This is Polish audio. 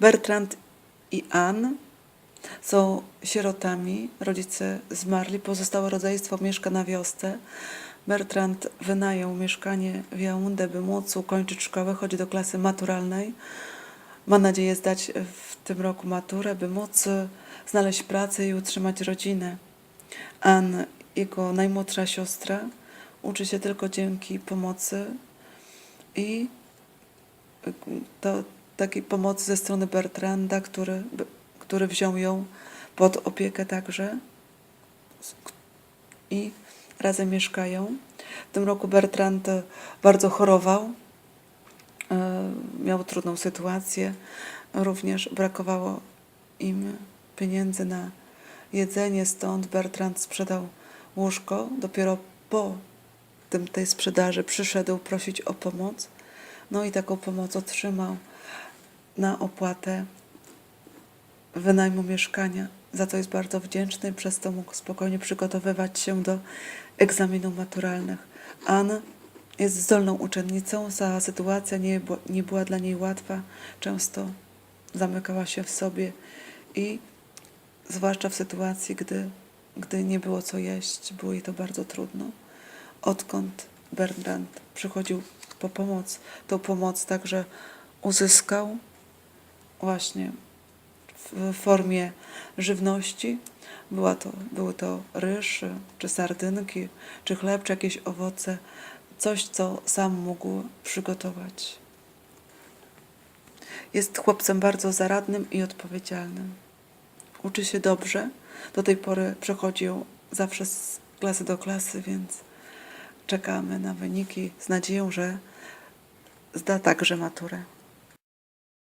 Bertrand i Anne są sierotami. Rodzice zmarli. Pozostałe rodzeństwo mieszka na wiosce. Bertrand wynajął mieszkanie w Jaunde, by móc ukończyć szkołę, chodzi do klasy maturalnej. Ma nadzieję zdać w tym roku maturę, by móc znaleźć pracę i utrzymać rodzinę. Anne, jego najmłodsza siostra, uczy się tylko dzięki pomocy i to takiej pomocy ze strony Bertranda, który, który wziął ją pod opiekę także i razem mieszkają. W tym roku Bertrand e, bardzo chorował, e, miał trudną sytuację, również brakowało im pieniędzy na jedzenie, stąd Bertrand sprzedał łóżko. Dopiero po tym, tej sprzedaży przyszedł prosić o pomoc. No i taką pomoc otrzymał na opłatę wynajmu mieszkania. Za to jest bardzo wdzięczny przez to mógł spokojnie przygotowywać się do egzaminów maturalnych. Anne jest zdolną uczennicą, cała sytuacja nie, nie była dla niej łatwa. Często zamykała się w sobie i zwłaszcza w sytuacji, gdy, gdy nie było co jeść, było jej to bardzo trudno. Odkąd Bertrand przychodził po pomoc, tą pomoc także uzyskał właśnie w formie żywności. Była to, były to ryż, czy sardynki, czy chleb, czy jakieś owoce. Coś, co sam mógł przygotować. Jest chłopcem bardzo zaradnym i odpowiedzialnym. Uczy się dobrze. Do tej pory przechodził zawsze z klasy do klasy, więc czekamy na wyniki z nadzieją, że zda także maturę.